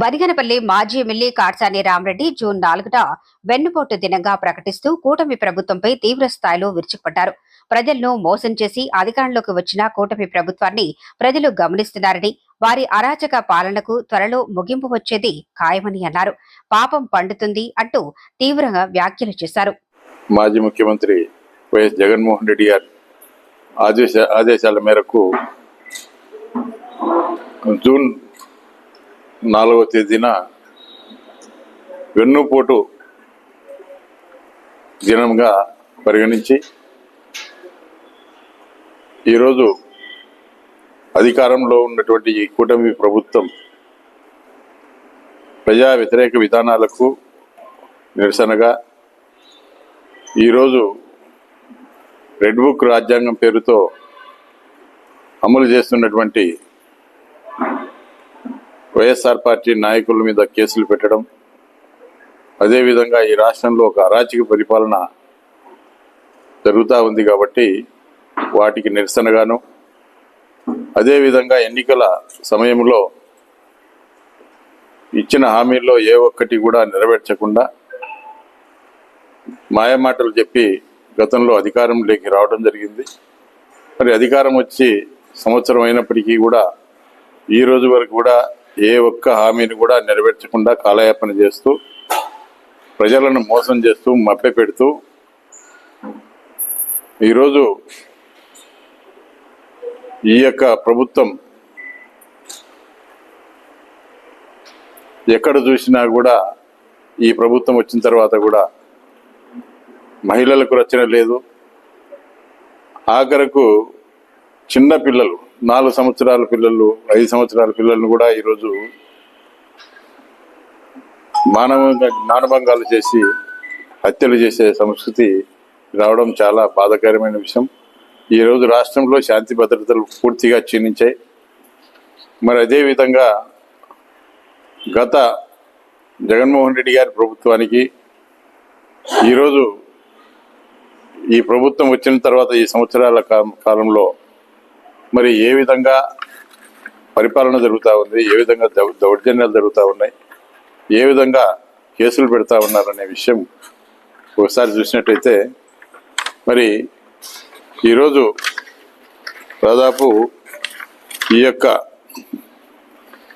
బనిగనపల్లి మాజీ MLA Katasani Rama Reddy June నాలుగున వెన్నుపోటు దినంగా ప్రకటిస్తూ కూటమి ప్రభుత్వంపై తీవ్ర స్థాయిలో విరుచుకుపడ్డారు. ప్రజలను మోసం చేసి అధికారంలోకి వచ్చిన కూటమి ప్రభుత్వాన్ని ప్రజలు గమనిస్తున్నారని వారి అరాచక పాలనకు త్వరలో ముగింపు వచ్చేది ఖాయమని అన్నారు. పాపం పండుతుంది అంటూ తీవ్రంగా వ్యాఖ్యలు చేశారు. మాజీ ముఖ్యమంత్రి వైఎస్ జగన్మోహన్ రెడ్డి గారి ఆదేశాల మేరకు జూన్ నాలుగవ తేదీన వెన్నుపోటు దినంగా పరిగణించి ఈరోజు అధికారంలో ఉన్నటువంటి ఈ కూటమి ప్రభుత్వం ప్రజా వ్యతిరేక విధానాలకు నిరసనగా ఈరోజు రెడ్ బుక్ రాజ్యాంగం పేరుతో అమలు చేస్తున్నటువంటి వైఎస్ఆర్ పార్టీ నాయకుల మీద కేసులు పెట్టడం అదేవిధంగా ఈ రాష్ట్రంలో ఒక అరాచక పరిపాలన జరుగుతూ ఉంది కాబట్టి వాటికి నిరసనగాను అదేవిధంగా ఎన్నికల సమయంలో ఇచ్చిన హామీల్లో ఏ ఒక్కటి కూడా నెరవేర్చకుండా మాయమాటలు చెప్పి గతంలో అధికారంలోకి రావడం జరిగింది. మరి అధికారం వచ్చి సంవత్సరం అయినప్పటికీ కూడా ఈ రోజు వరకు కూడా ఏ ఒక్క హామీని కూడా నెరవేర్చకుండా కాలయాపన చేస్తూ ప్రజలను మోసం చేస్తూ మభ్య పెడుతూ ఈరోజు ఈ యొక్క ప్రభుత్వం ఎక్కడ చూసినా కూడా ఈ ప్రభుత్వం వచ్చిన తర్వాత కూడా మహిళలకు రచన లేదు. ఆఖరకు చిన్న పిల్లలు నాలుగు సంవత్సరాల పిల్లలు ఐదు సంవత్సరాల పిల్లలను కూడా ఈరోజు మానవంగా జ్ఞానభంగాలు చేసి హత్యలు చేసే సంస్కృతి రావడం చాలా బాధాకరమైన విషయం. ఈరోజు రాష్ట్రంలో శాంతి భద్రతలు పూర్తిగా క్షీణించాయి. మరి అదేవిధంగా గత జగన్మోహన్ రెడ్డి గారి ప్రభుత్వానికి ఈరోజు ఈ ప్రభుత్వం వచ్చిన తర్వాత ఈ సంవత్సరాల కాలంలో మరి ఏ విధంగా పరిపాలన జరుగుతూ ఉంది ఏ విధంగా దౌర్జన్యాలు జరుగుతూ ఉన్నాయి ఏ విధంగా కేసులు పెడతా ఉన్నారనే విషయం ఒకసారి చూసినట్టయితే మరి ఈరోజు దాదాపు ఈ యొక్క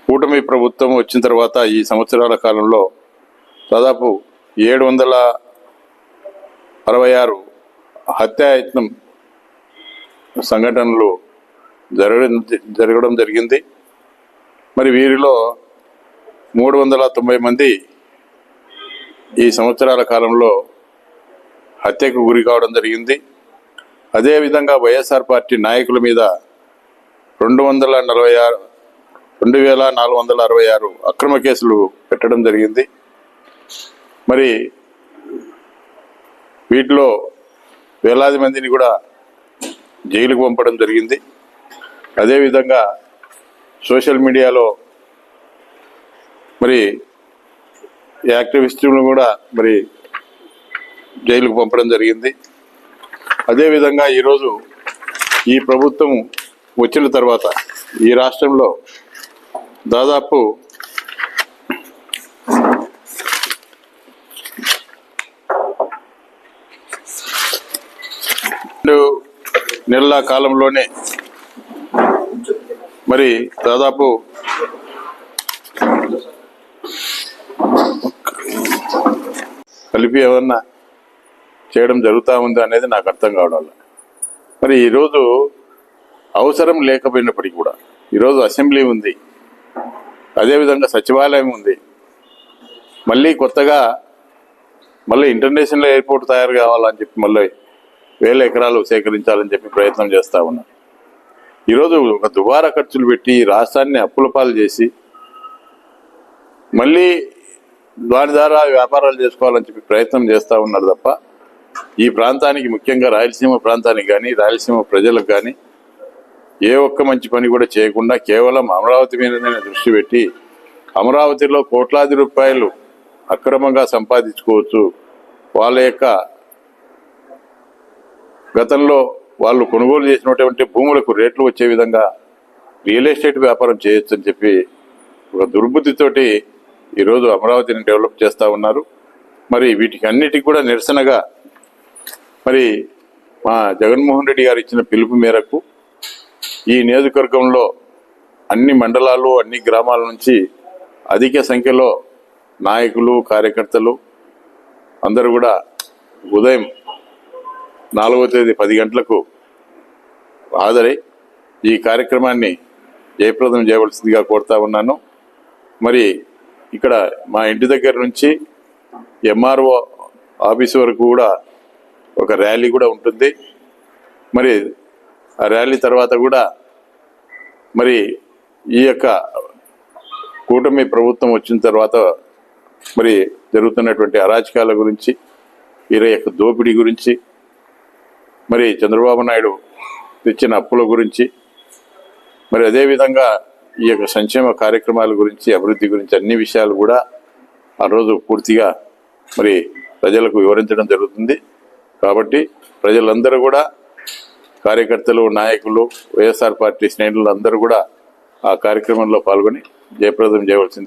కూటమి ప్రభుత్వం వచ్చిన తర్వాత ఈ సంవత్సరాల కాలంలో దాదాపు ఏడు వందల అరవై ఆరు హత్యాయత్నం సంఘటనలు జరగడం జరగడం జరిగింది. మరి వీరిలో మూడు వందల తొంభై మంది ఈ సంవత్సరాల కాలంలో హత్యకు గురి కావడం జరిగింది. అదేవిధంగా వైఎస్ఆర్ పార్టీ నాయకుల మీద రెండు వందల నలభై ఆరు రెండు వేల నాలుగు వందల అరవై ఆరు అక్రమ కేసులు పెట్టడం జరిగింది. మరి వీటిలో వేలాది మందిని కూడా జైలుకు పంపడం జరిగింది. అదేవిధంగా సోషల్ మీడియాలో మరి యాక్టివిస్టులను కూడా మరి జైలుకు పంపడం జరిగింది. అదేవిధంగా ఈరోజు ఈ ప్రభుత్వం వచ్చిన తర్వాత ఈ రాష్ట్రంలో దాదాపు నెలల కాలంలోనే మరి దాదాపు కలిపి ఏమన్నా చేయడం జరుగుతూ ఉంది అనేది నాకు అర్థం కావడం మరి ఈరోజు అవసరం లేకపోయినప్పటికీ కూడా ఈరోజు అసెంబ్లీ ఉంది అదేవిధంగా సచివాలయం ఉంది మళ్ళీ కొత్తగా మళ్ళీ ఇంటర్నేషనల్ ఎయిర్పోర్ట్ తయారు కావాలని చెప్పి మళ్ళీ వేల ఎకరాలు సేకరించాలని చెప్పి ప్రయత్నం చేస్తూ ఉన్నారు. ఈరోజు ఒక దుబారా ఖర్చులు పెట్టి రాష్ట్రాన్ని అప్పుల పాలు చేసి మళ్ళీ దాని ద్వారా వ్యాపారాలు చేసుకోవాలని చెప్పి ప్రయత్నం చేస్తూ ఉన్నారు తప్ప ఈ ప్రాంతానికి ముఖ్యంగా రాయలసీమ ప్రాంతానికి కానీ రాయలసీమ ప్రజలకు కానీ ఏ ఒక్క మంచి పని కూడా చేయకుండా కేవలం అమరావతి మీదనే దృష్టి పెట్టి అమరావతిలో కోట్లాది రూపాయలు అక్రమంగా సంపాదించుకోవచ్చు. వాళ్ళ యొక్క గతంలో వాళ్ళు కొనుగోలు చేసినటువంటి భూములకు రేట్లు వచ్చే విధంగా రియల్ ఎస్టేట్ వ్యాపారం చేయొచ్చు అని చెప్పి ఒక దుర్బుద్ధితోటి ఈరోజు అమరావతిని డెవలప్ చేస్తూ ఉన్నారు. మరి వీటికి అన్నిటికి కూడా నిరసనగా మరి మా జగన్మోహన్ రెడ్డి గారు ఇచ్చిన పిలుపు మేరకు ఈ నియోజకవర్గంలో అన్ని మండలాలు అన్ని గ్రామాల నుంచి అధిక సంఖ్యలో నాయకులు కార్యకర్తలు అందరూ కూడా ఉదయం నాలుగవ తేదీ పది గంటలకు హాజరై ఈ కార్యక్రమాన్ని జయప్రదం చేయవలసిందిగా కోరుతా ఉన్నాను. మరి ఇక్కడ మా ఇంటి దగ్గర నుంచి ఎంఆర్ఓ ఆఫీస్ వరకు కూడా ఒక ర్యాలీ కూడా ఉంటుంది. మరి ఆ ర్యాలీ తర్వాత కూడా మరి ఈ యొక్క కూటమి ప్రభుత్వం వచ్చిన తర్వాత మరి జరుగుతున్నటువంటి అరాచకాల గురించి వీరి యొక్క దోపిడీ గురించి మరి చంద్రబాబు నాయుడు తెచ్చిన అప్పుల గురించి మరి అదేవిధంగా ఈ యొక్క సంక్షేమ కార్యక్రమాల గురించి అభివృద్ధి గురించి అన్ని విషయాలు కూడా ఆ రోజు పూర్తిగా మరి ప్రజలకు వివరించడం జరుగుతుంది. కాబట్టి ప్రజలందరూ కూడా కార్యకర్తలు నాయకులు వైఎస్ఆర్ పార్టీ శ్రేణులు అందరూ కూడా ఆ కార్యక్రమంలో పాల్గొని జయప్రదం చేయవలసింది.